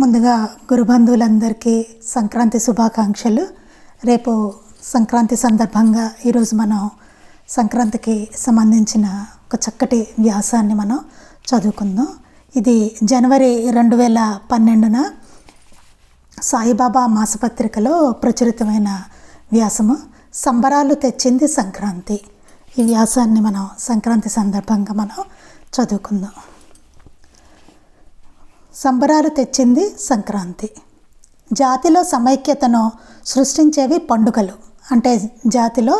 ముందుగా గురు బంధువులందరికీ సంక్రాంతి శుభాకాంక్షలు. రేపు సంక్రాంతి సందర్భంగా ఈరోజు మనం సంక్రాంతికి సంబంధించిన ఒక చక్కటి వ్యాసాన్ని మనం చదువుకుందాం. ఇది జనవరి రెండు వేల పన్నెండున సాయిబాబా మాసపత్రికలో ప్రచురితమైన వ్యాసము. సంబరాలు తెచ్చింది సంక్రాంతి. ఈ వ్యాసాన్ని మనం సంక్రాంతి సందర్భంగా మనం చదువుకుందాం. సంబరాలు తెచ్చింది సంక్రాంతి. జాతిలో సమైక్యతను సృష్టించేవి పండుగలు. అంటే జాతిలో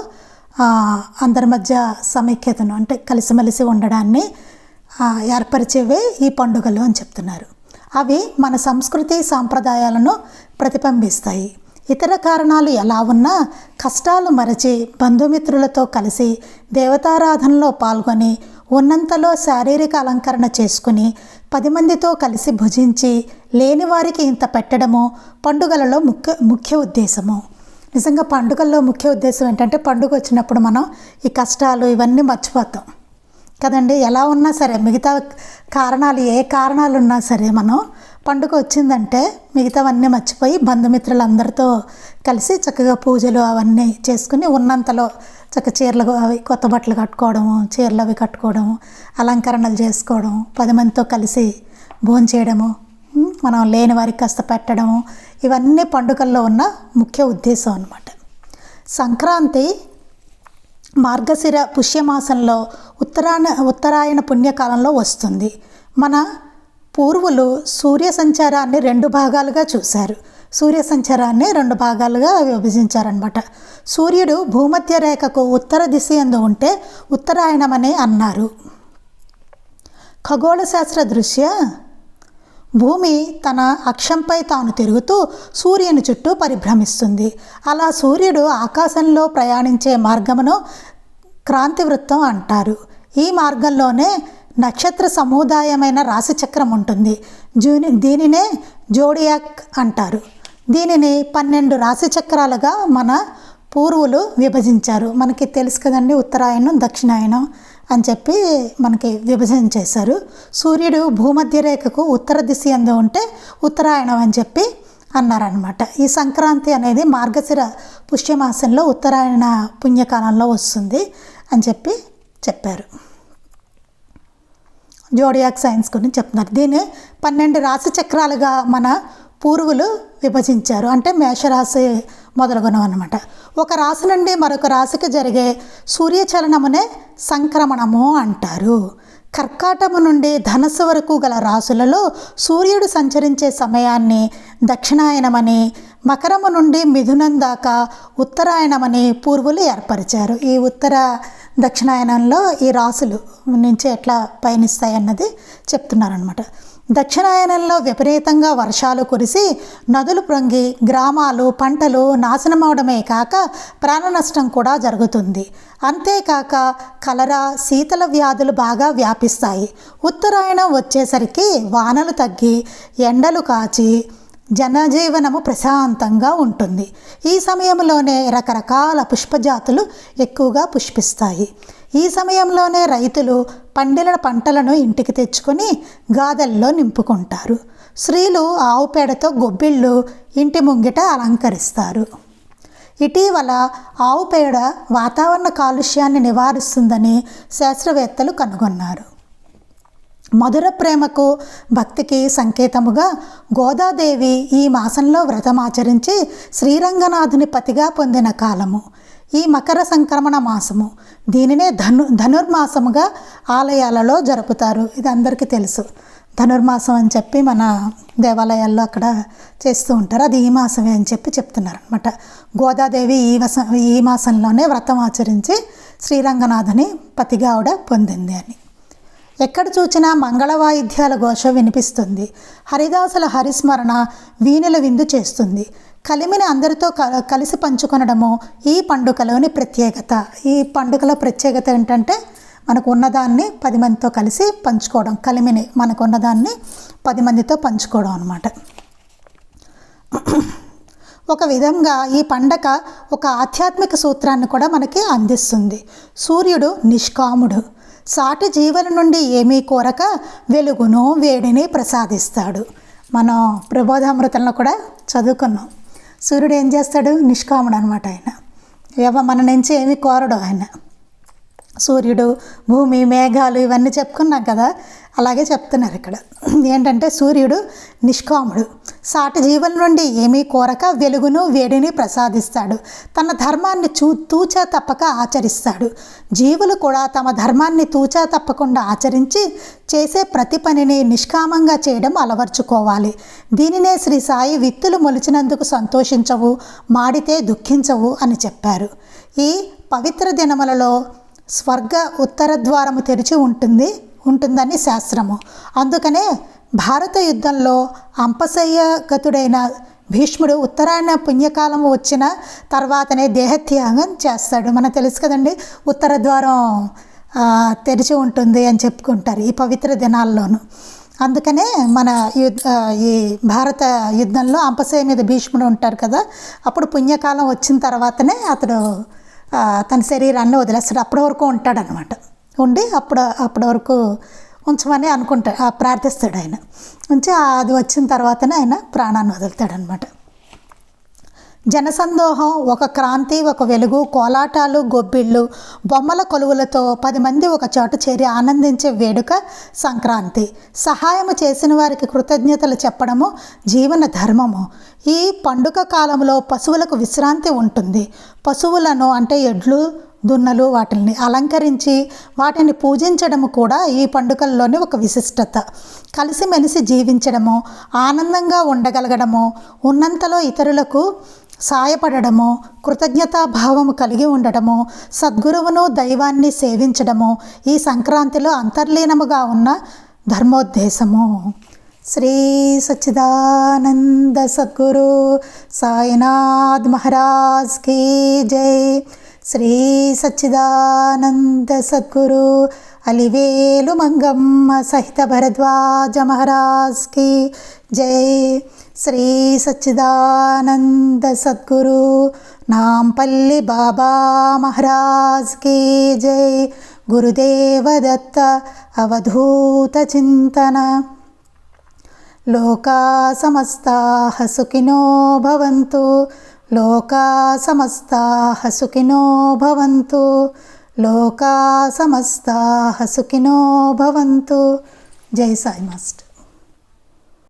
అందరి మధ్య సమైక్యతను అంటే కలిసిమెలిసి ఉండడాన్ని ఏర్పరిచేవే ఈ పండుగలు అని చెప్తున్నారు. అవి మన సంస్కృతి సాంప్రదాయాలను ప్రతిబింబిస్తాయి. ఇతర కారణాలు ఎలా ఉన్నా కష్టాలు మరచి బంధుమిత్రులతో కలిసి దేవతారాధనలో పాల్గొని ఉన్నంతలో శారీరక అలంకరణ చేసుకుని పది మందితో కలిసి భుజించి లేని వారికి ఇంత పెట్టడము పండుగలలో ముఖ్య ముఖ్య ఉద్దేశము. నిజంగా పండుగల్లో ముఖ్య ఉద్దేశం ఏంటంటే పండుగ వచ్చినప్పుడు మనం ఈ కష్టాలు ఇవన్నీ మర్చిపోతాం. కదండి? ఎలా ఉన్నా సరే మిగతా కారణాలు ఏ కారణాలు ఉన్నా సరే మనం పండుగ వచ్చిందంటే మిగతావన్నీ మర్చిపోయి బంధుమిత్రులందరితో కలిసి చక్కగా పూజలు అవన్నీ చేసుకుని ఉన్నంతలో చక్క చీరలు అవి కొత్త బట్టలు కట్టుకోవడము చీరలు అవి కట్టుకోవడము అలంకరణలు చేసుకోవడం పది మందితో కలిసి భోంచేయడము చేయడము మనం లేని వారికి కాస్త పెట్టడము ఇవన్నీ పండుగల్లో ఉన్న ముఖ్య ఉద్దేశం అనమాట సంక్రాంతి మార్గశిర పుష్యమాసంలో ఉత్తరాయణ ఉత్తరాయణ పుణ్యకాలంలో వస్తుంది. మన పూర్వులు సూర్య సంచారాన్ని రెండు భాగాలుగా చూశారు. సూర్య సంచారాన్ని రెండు భాగాలుగా విభజించారనమాట సూర్యుడు భూమధ్య రేఖకు ఉత్తర దిశ ఎందు ఉంటే ఉత్తరాయణమని అన్నారు. ఖగోళ శాస్త్ర దృష్ట్యా భూమి తన అక్షంపై తాను తిరుగుతూ సూర్యుని చుట్టూ పరిభ్రమిస్తుంది. అలా సూర్యుడు ఆకాశంలో ప్రయాణించే మార్గమును క్రాంతివృత్తం అంటారు. ఈ మార్గంలోనే నక్షత్ర సముదాయమైన రాశిచక్రం ఉంటుంది. జూని దీనినే జోడియాక్ అంటారు. దీనిని పన్నెండు రాశిచక్రాలుగా మన పూర్వులు విభజించారు. మనకి తెలుసు కదండి ఉత్తరాయణం దక్షిణాయనం అని చెప్పి మనకి విభజన చేశారు. సూర్యుడు భూమధ్య రేఖకు ఉత్తర దిశ ఎందు ఉంటే ఉత్తరాయణం అని చెప్పి అన్నారనమాట ఈ సంక్రాంతి అనేది మార్గశిర పుష్యమాసంలో ఉత్తరాయణ పుణ్యకాలంలో వస్తుంది అని చెప్పి చెప్పారు. జోడియాక్ సైన్స్ గురించి చెప్తున్నారు. దీన్ని పన్నెండు రాశి చక్రాలుగా మన పూర్వులు విభజించారు. అంటే మేషరాశి మొదలుగునవి అనమాట ఒక రాశి నుండి మరొక రాశికి జరిగే సూర్యచలనమునే సంక్రమణము అంటారు. కర్కాటము నుండి ధనస్సు వరకు గల రాసులలో సూర్యుడు సంచరించే సమయాన్ని దక్షిణాయనమని మకరము నుండి మిథునం దాకా ఉత్తరాయణమని పూర్వులు ఏర్పరిచారు. ఈ ఉత్తర దక్షిణాయనంలో ఈ రాసులు నుంచి ఎట్లా పయనిస్తాయి అన్నది చెప్తున్నారనమాట దక్షిణాయనంలో విపరీతంగా వర్షాలు కురిసి నదులు పొంగి గ్రామాలు పంటలు నాశనమవడమే కాక ప్రాణ నష్టం కూడా జరుగుతుంది. అంతేకాక కలరా శీతల వ్యాధులు బాగా వ్యాపిస్తాయి. ఉత్తరాయణం వచ్చేసరికి వానలు తగ్గి ఎండలు కాచి జనజీవనము ప్రశాంతంగా ఉంటుంది. ఈ సమయంలోనే రకరకాల పుష్పజాతులు ఎక్కువగా పుష్పిస్తాయి. ఈ సమయంలోనే రైతులు పండిన పంటలను ఇంటికి తెచ్చుకొని గాదల్లో నింపుకుంటారు. స్త్రీలు ఆవు పేడతో గొబ్బిళ్ళు ఇంటి ముంగిట అలంకరిస్తారు. ఇటీవల ఆవు పేడ వాతావరణ కాలుష్యాన్ని నివారిస్తుందని శాస్త్రవేత్తలు కనుగొన్నారు. మధుర ప్రేమకు భక్తికి సంకేతముగా గోదాదేవి ఈ మాసంలో వ్రతమాచరించి శ్రీరంగనాథుని పతిగా పొందిన కాలము. ఈ మకర సంక్రమణ మాసము దీనినే ధను ధనుర్మాసముగా ఆలయాలలో జరుపుతారు. ఇది అందరికీ తెలుసు. ధనుర్మాసం అని చెప్పి మన దేవాలయాల్లో అక్కడ చేస్తూ ఉంటారు. అది ఈ మాసమే అని చెప్పి చెప్తున్నారు అనమాట గోదాదేవి ఈ వస ఈ మాసంలోనే వ్రతం ఆచరించి శ్రీరంగనాథుని పతిగా ఆవిడ పొందింది అని. ఎక్కడ చూచినా మంగళ వాయిద్యాల ఘోష వినిపిస్తుంది. హరిదాసుల హరిస్మరణ వీణుల విందు చేస్తుంది. కలిమిని అందరితో కలిసి పంచుకొనడము ఈ పండుగలోని ప్రత్యేకత. ఈ పండుగలో ప్రత్యేకత ఏంటంటే మనకు ఉన్నదాన్ని పది మందితో కలిసి పంచుకోవడం. కలిమిని మనకు ఉన్నదాన్ని పది మందితో పంచుకోవడం అనమాట ఒక విధంగా ఈ పండగ ఒక ఆధ్యాత్మిక సూత్రాన్ని కూడా మనకి అందిస్తుంది. సూర్యుడు నిష్కాముడు. సాటి జీవుల నుండి ఏమీ కోరక వెలుగును వేడిని ప్రసాదిస్తాడు. మనం ప్రబోధామృతంలో కూడా చదువుకున్నాం. సూర్యుడు ఏం చేస్తాడు? నిష్కాముడు అనమాట ఆయన. ఎవ మన నుంచి ఏమి కోరడు ఆయన. సూర్యుడు భూమి మేఘాలు ఇవన్నీ చెప్పుకున్నాం కదా అలాగే చెప్తున్నారు ఇక్కడ. ఏంటంటే సూర్యుడు నిష్కాముడు. సాటి జీవుల నుండి ఏమీ కోరక వెలుగును వేడిని ప్రసాదిస్తాడు. తన ధర్మాన్ని చూ తూచా తప్పక ఆచరిస్తాడు. జీవులు కూడా తమ ధర్మాన్ని తూచా తప్పకుండా ఆచరించి చేసే ప్రతి పనిని నిష్కామంగా చేయడం అలవర్చుకోవాలి. దీనినే శ్రీ సాయి విత్తులు మొలిచినందుకు సంతోషించవు మాడితే దుఃఖించవు అని చెప్పారు. ఈ పవిత్ర దినములలో స్వర్గ ఉత్తర ద్వారము తెరిచి ఉంటుంది ఉంటుందని శాస్త్రము. అందుకనే భారత యుద్ధంలో అంపశయ్యగతుడైన భీష్ముడు ఉత్తరాయణ పుణ్యకాలం వచ్చిన తర్వాతనే దేహత్యాగం చేస్తాడు. మనకు తెలుసు కదండి ఉత్తర ద్వారం తెరిచి ఉంటుంది అని చెప్పుకుంటారు ఈ పవిత్ర దినాల్లోనూ. అందుకనే మన యుద్ధ ఈ భారత యుద్ధంలో అంపశయ్య మీద భీష్ముడు ఉంటారు కదా అప్పుడు పుణ్యకాలం వచ్చిన తర్వాతనే అతడు తన శరీరాన్ని వదిలేస్తాడు. అప్పటి వరకు ఉంటాడనమాట ఉండి అప్పుడు అప్పటి వరకు ఉంచమని అనుకుంటాడు ప్రార్థిస్తాడు ఆయన. ఉంచి అది వచ్చిన తర్వాతనే ఆయన ప్రాణాన్ని వదులుతాడనమాట. జనసందోహం ఒక క్రాంతి ఒక వెలుగు కోలాటాలు గొబ్బిళ్ళు బొమ్మల కొలువులతో పది మంది ఒక చోట చేరి ఆనందించే వేడుక సంక్రాంతి. సహాయము చేసిన వారికి కృతజ్ఞతలు చెప్పడము జీవన ధర్మము. ఈ పండుగ కాలంలో పశువులకు విశ్రాంతి ఉంటుంది. పశువులను అంటే ఎడ్లు దున్నలు వాటిని అలంకరించి వాటిని పూజించడము కూడా ఈ పండుగల్లోని ఒక విశిష్టత. కలిసిమెలిసి జీవించడము ఆనందంగా ఉండగలగడము ఉన్నంతలో ఇతరులకు సాయపడడము కృతజ్ఞతాభావము కలిగి ఉండడము సద్గురువును దైవాన్ని సేవించడము ఈ సంక్రాంతిలో అంతర్లీనముగా ఉన్న ధర్మోద్దేశము. శ్రీ సచ్చిదానంద సద్గురు సాయినాథ్ మహారాజ్ కీ జై. శ్రీ సచ్చిదానంద సద్గురు అలివేలు మంగమ్మ సహిత భరద్వాజ మహారాజ్కి జై. శ్రీ సచ్చిదానంద సద్గురు నాంపల్లి బాబా మహారాజ్కి జై. గురుదేవదత్త అవధూత చింతన లోకా సమస్తా సుఖినో భవంతు లోకా సమస్తాః సుఖినో భవంతు. లోకా సమస్తాః సుఖినో భవంతు. జై సాయి మాస్టర్.